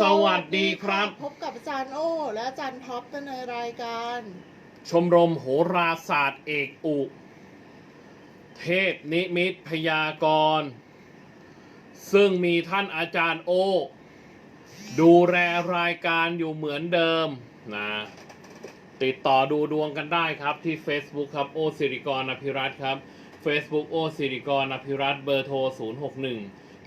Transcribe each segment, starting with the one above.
สวัสดีครับ พบกับอาจารย์โอ้และอาจารย์ท็อปในรายการ ชมรมโหราศาสตร์เอกอุ เทพนิมิตพยากรณ์ซึ่งมีท่านอาจารย์โอ ดูแลรายการอยู่เหมือนเดิมนะติดต่อดูดวงกันได้ครับที่ Facebook ครับโอสิริกรอภิรัตน์ครับ Facebook โอสิริกรอภิรัตน์เบอร์โทร 061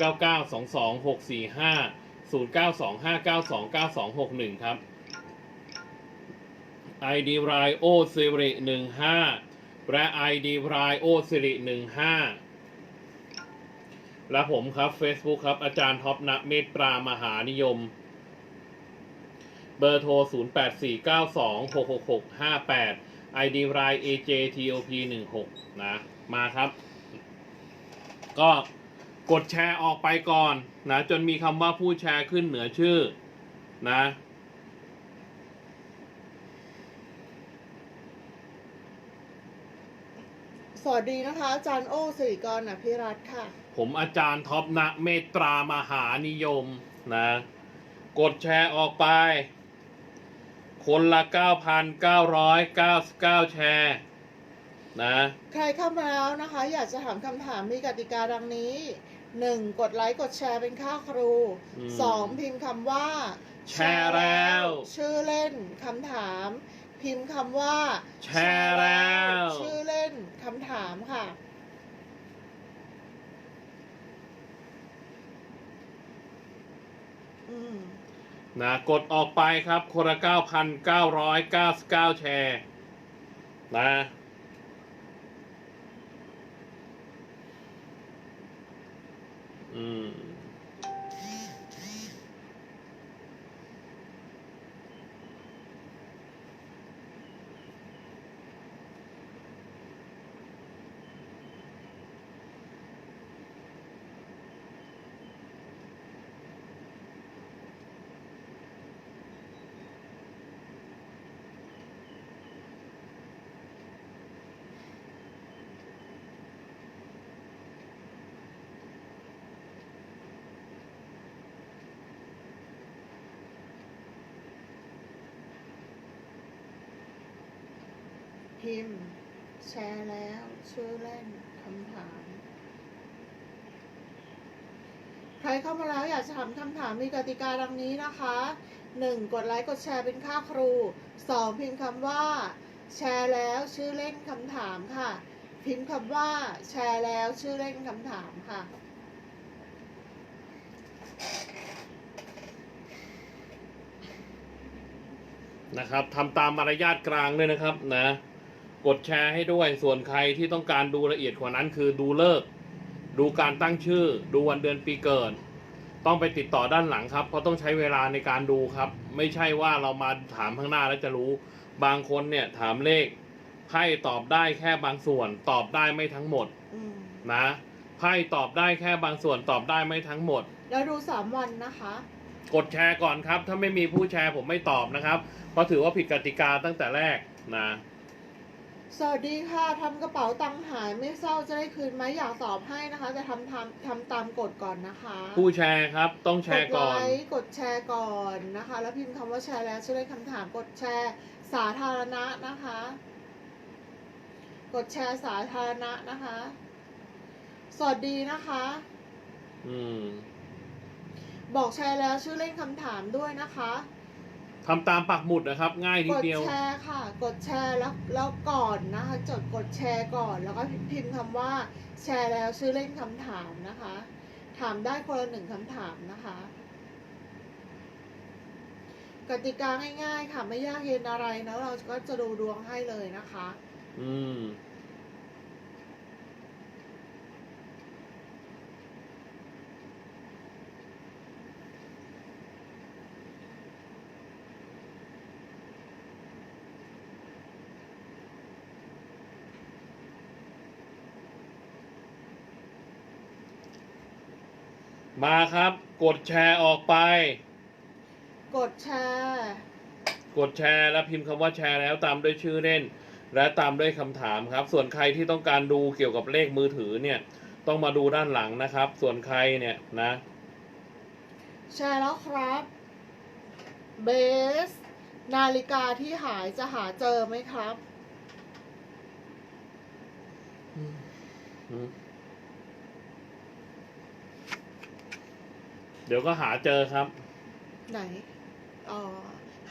9922 645 0925929261 ครับ ID รายโอสิริ15 และ ID รายโอสิริ15 และผมครับ Facebook ครับ อาจารย์ท็อปณเมตตรามหานิยม เบอร์โทร 0849266658 ID ราย AJTOP 16 นะ มาครับ ก็ กดแชร์ออกไปก่อนนะจนมีคำว่าผู้แชร์ขึ้นเหนือชื่อนะสวัสดีนะคะ อาจารย์โอ้สิริกรอภิรัตน์ค่ะ ผมอาจารย์ท็อปนะเมตตรามหานิยมนะ กดแชร์ออกไป คนละ 9,999 แชร์นะ ใครเข้ามาแล้วนะคะ อยากจะถามคำถามมีกติกาดังนี้ 1. กดไลค์กดแชร์เป็นค่าครูอืม 2. พิมพ์คำว่า แชร์แล้ว ชื่อเล่นคำถาม พิมพ์คำว่าแชร์แล้ว ชื่อเล่นคำถามค่ะ อืม นะ กดออกไปครับคนละ9,999 แชร์ นะ พิมพ์ แชร์แล้วชื่อเล่นคำถาม ใครเข้ามาแล้วอยากจะถามคำถามมีกติกาดังนี้นะคะ 1. กดไลค์กดแชร์เป็นค่าครู 2. พิมพ์คำว่า แชร์แล้วชื่อเล่นคำถามค่ะ พิมพ์คำว่า แชร์แล้วชื่อเล่นคำถามค่ะนะครับทำตามมารยาทกลางด้วยนะครับนะ กดแชร์ให้ด้วย ส่วนใครที่ต้องการดูละเอียดกว่านั้น คือดูเลิกษ์ดูการตั้งชื่อ ดูวันเดือนปีเกิด ต้องไปติดต่อด้านหลังครับ เพราะต้องใช้เวลาในการดูครับ ไม่ใช่ว่าเรามาถามข้างหน้าแล้วจะรู้ บางคนเนี่ยถามเลขไพ่ตอบได้แค่บางส่วน ตอบได้ไม่ทั้งหมดอืมนะไพ่ตอบได้แค่บางส่วนตอบได้ไม่ทั้งหมด แล้วดูสามวันนะคะ กดแชร์ก่อนครับ ถ้าไม่มีผู้แชร์ผมไม่ตอบนะครับ เพราะถือว่าผิดกติกาตั้งแต่แรกนะ สวัสดีค่ะทำกระเป๋าตังค์หายไม่เศร้าจะได้คืนไหมอยากตอบให้นะคะ จะทำทำทำตามกฎก่อนนะคะผู้แชร์ครับต้องแชร์ก่อนดไลค์กดแชร์ก่อนนะคะ แล้วพิมพ์คำว่าแชร์แล้วช่วยเล่นคำถามกดแชร์สาธารณะนะคะ กดแชร์สาธารณะนะคะ สวัสดีนะคะ อืม บอกแชร์แล้วชื่อเล่นคำถามด้วยนะคะ ทำตามปักหมุดนะครับ ง่ายนิกดดเดียว แชร์ค่ะ กดแชร์แล้วแล้วก่อนนะคะ จดกดแชร์ก่อน แล้วก็พิมพ์คำว่าแชร์แล้วชื่อเล่นคำถามนะคะ ถามได้คนละหนึ่งคำถามนะคะ กติกาง่ายๆค่ะไม่ยากเย็นอะไรนะเราก็จะดูดวงให้เลยนะคะ อืม มาครับ กดแชร์ออกไป กดแชร์กดแชร์แล้วพิมพ์คำว่าแชร์แล้วตามด้วยชื่อเล่น และตามด้วยคำถามครับ ส่วนใครที่ต้องการดูเกี่ยวกับเลขมือถือเนี่ย ต้องมาดูด้านหลังนะครับ ส่วนใครเนี่ยนะ แชร์แล้วครับ เบส นาฬิกาที่หายจะหาเจอไหมครับ อืมอืมเดี๋ยวก็หาเจอครับ ไหน อ๋อ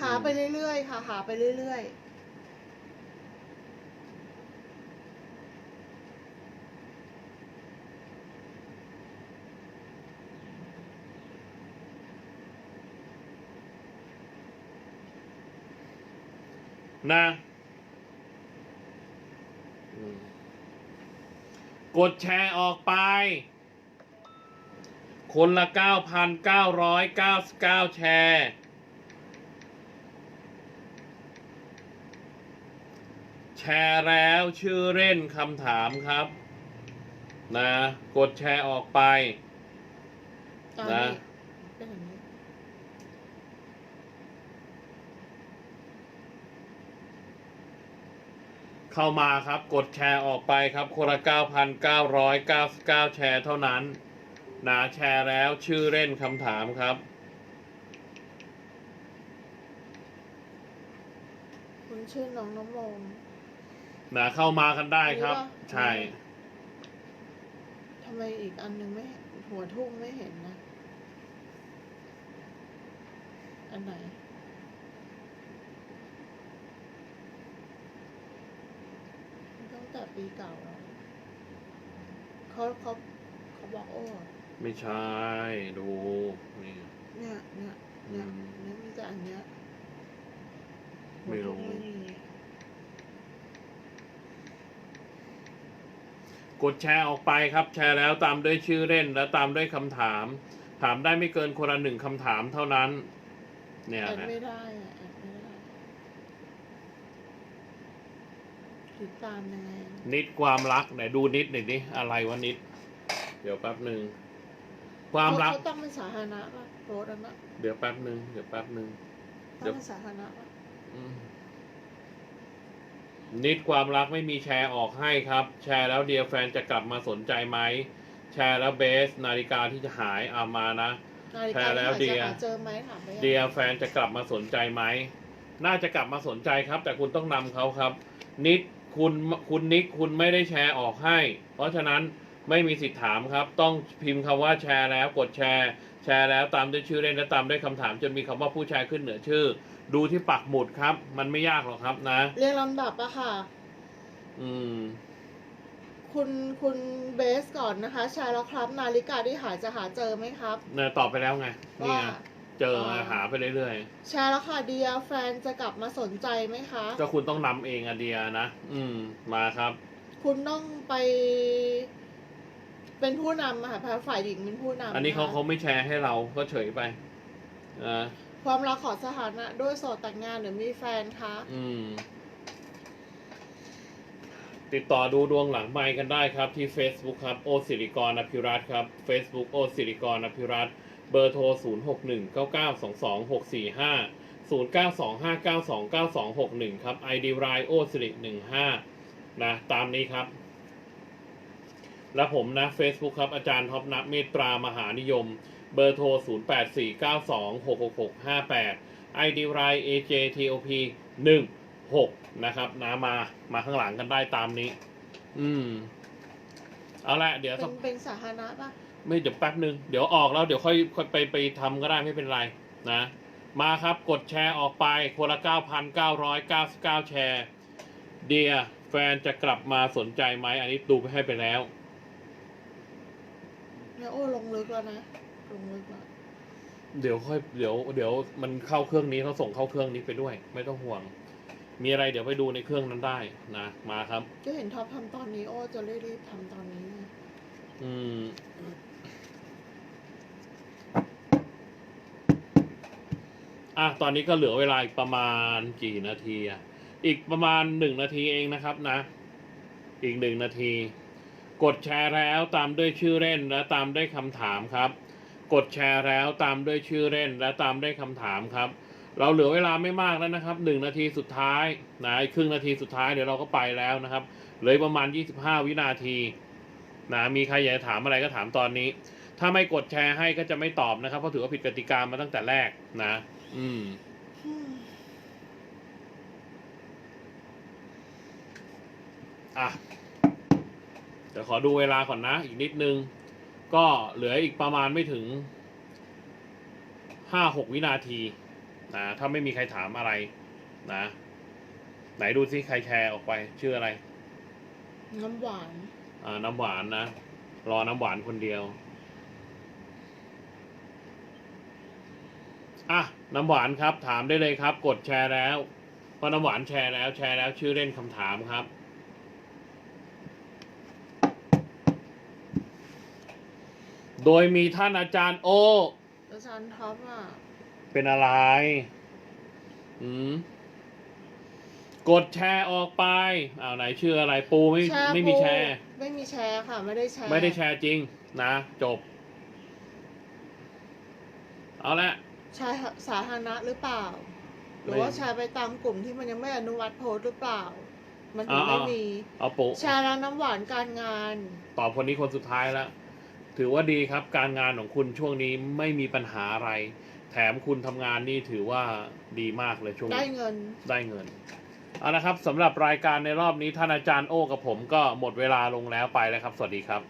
หาไปเรื่อยๆค่ะ หาไปเรื่อยนะอืมกดแชร์ออกไป คนละ 9,999 แชร์ แชร์แล้วชื่อเล่นคำถามครับ นะ กดแชร์ออกไปๆอ่านะนี่เป็นอย่างนี้เข้ามาครับ กดแชร์ออกไปครับ คนละ 9,999 แชร์เท่านั้น นะแชร์แล้วชื่อเล่นคำถามครับ คุณชื่อน้องน้ำมงนะเข้ามากันได้ครับ นี่ปะใช่ ทำไมอีกอันนึงไม่เห็นหัวทุ่งไม่เห็นนะ อันไหน ตั้งแต่ปีเก่าแล้วเขาเขาเขาบอกโอ้ ไม่ใช่ ดู นี่ เนี่ยเนี่ยเนี่ยอืมเนี่ยมีแต่อันเนี้ยไม่รู้หัวทุ่งไม่มีกดแชร์ออกไปครับ แชร์แล้วตามด้วยชื่อเล่นและตามด้วยคำถาม ถามได้ไม่เกินคนละหนึ่งคำถามเท่านั้น เนี่ยแอดนะไม่ได้อะแอดไม่ได้ติดตามยังไงนิดความรักไหนดูนิดหน่อยดิอะไรวะนิด เดี๋ยวแป๊บหนึ่ง ความรัก เขาต้องเป็นสาธารณะป่ะโรดอันนั้นเดี๋ยวแป๊บหนึ่งเดี๋ยวแป๊บหนึ่งเดี๋ต้ยวองเป็นสาธารณะป่ะอืมนิดความรักไม่มีแชร์ออกให้ครับ แชร์แล้วเดียแฟนจะกลับมาสนใจไหม แชร์แล้วเบส นาฬิกาที่จะหายเอามานะ นาฬิแชการ์แล้วที่เดียหาจะหาเจอไหมถามไปยังเดียแฟนจะกลับมาสนใจไหม น่าจะกลับมาสนใจครับ แต่คุณต้องนำเขาครับ นิดคุณคุณนิกคุณไม่ได้แชร์ออกให้ เพราะฉะนั้น ไม่มีสิทธิ์ถามครับ ต้องพิมพ์คำว่าแชร์แล้วกดแชร์ แชร์แล้วตามด้วยชื่อเล่นและตามด้วยคำถามจนมีคำว่าผู้แชร์ขึ้นเหนือชื่อ ดูที่ปักหมุดครับ มันไม่ยากหรอกครับนะ เรียงลำดับอะค่ะ อืม คุณคุณเบสก่อนนะคะ แชร์แล้วครับ นาฬิกาที่หายจะหาเจอไหมครับเนี่ยตอบไปแล้วไงนี่ว่าไงเจออ๋อหาไปเรื่อยแชร์แล้วค่ะเดียแฟนจะกลับมาสนใจไหมคะๆก็คุณต้องนำเองอะเดียนะอืมมาครับ คุณต้องไป เป็นผู้นำอะค่ะฝ่ายหญิงเป็นผู้นำอันนี้เขาะคะเขาไม่แชร์ให้เราก็เฉยไปอ่าความรักขอสถานะ ด้วยโสดแต่งงานหรือมีแฟนคะ อืม ติดต่อดูดวงหลังไมค์กันได้ครับ ที่ Facebook ครับ โอสิริกรอภิรัตน์ครับ Facebook โอสิริกรอภิรัตน์เบอร์โทร 0 6 1 9 9 2 2 6 4 5 0 9 2 5 9 2 9 2 6 1 ครับ ID รายโอสิริ15นะ ตามนี้ครับ และผมนะ Facebook ครับ อาจารย์ท็อปนับเมตตรามหานิยม เบอร์โทร 0 8 4 9 2 6 6 6 5 8 ID ราย AJTOP 1 6 นะครับนะมา มาข้างหลังกันได้ตามนี้ อืม เอาละเดี๋ยวเป็สักนเป็นสาธารณะปะไม่เดี๋ยวแป๊บหนึ่งเดี๋ยวออกแล้วเดี๋ยวค่อยค่อยไปไปทำก็ได้ไม่เป็นไรนะ มาครับกดแชร์ออกไปคนละ 9,999 แชร์ เดียแฟนจะกลับมาสนใจไหมอันนี้ดูไปให้ไปแล้ว เนี่ยโอ้ลงลึกแล้วนะ ลงลึกแล้วเดี๋ยวค่อยเดี๋ยวเดี๋ยวมันเข้าเครื่องนี้เขาส่งเข้าเครื่องนี้ไปด้วย ไม่ต้องห่วง มีอะไรเดี๋ยวไปดูในเครื่องนั้นได้นะมาครับ ก็เห็นท็อปทำตอนนี้โอ้จะรีบๆทำตอนนี้ไงอืม อะตอนนี้ก็เหลือเวลาอีกประมาณกี่นาทีอะอีกประมาณหนึ่งนาทีเองนะครับนะ อีกหนึ่งนาที กดแชร์แล้วตามด้วยชื่อเล่นและตามด้วยคำถามครับ กดแชร์แล้วตามด้วยชื่อเล่นและตามด้วยคำถามครับ เราเหลือเวลาไม่มากแล้วนะครับ 1 นาทีสุดท้ายนะครึ่งนาทีสุดท้ายเดี๋ยวเราก็ไปแล้วนะครับเหลือประมาณ 25 วินาทีนะมีใครอยากถามอะไรก็ถามตอนนี้ ถ้าไม่กดแชร์ให้ก็จะไม่ตอบนะครับ เพราะถือว่าผิดกติกามาตั้งแต่แรกนะ อืมอะ เดี๋ยวขอดูเวลาก่อนนะ อีกนิดนึง ก็เหลืออีกประมาณไม่ถึงห้าหกวินาทีนะถ้าไม่มีใครถามอะไรนะ ไหนดูซิใครแชร์ออกไป ชื่ออะไร น้ำหวาน อ่า น้ำหวานนะ รอน้ำหวานคนเดียว อะ น้ำหวานครับ ถามได้เลยครับ กดแชร์แล้วเพราะน้ำหวานแชร์แล้ว แชร์แล้ว ชื่อเล่นคำถามครับ โดยมีท่านอาจารย์โอ อาจารย์ท็อปอะ เป็นอะไร อืม กดแชร์ออกไป อ้าวไหนชื่ออะไรปูไม่แชร์ไม่มีปูแชร์ ไม่มีแชร์ค่ะ ไม่ได้แชร์ไม่ได้แชร์จริง นะ จบ เอาละ แชร์สาธารณะหรือเปล่า หรือไม่ว่าแชร์ไปตามกลุ่มที่มันยังไม่อนุมัติโพสต์หรือเปล่า มันถึงอ่าไม่ๆมี เอาปุแชร์แล้วน้ำหวานการงาน ตอบคนนี้คนสุดท้ายแล้ว ถือว่าดีครับการงานของคุณช่วงนี้ไม่มีปัญหาอะไร แถมคุณทำงานนี่ถือว่าดีมากเลยช่วงได้นี้เงิน ได้เงินเอาละครับสำหรับรายการในรอบนี้ท่านอาจารย์โอ้กับผมก็หมดเวลาลงแล้วไปแล้วครับ สวัสดีครับ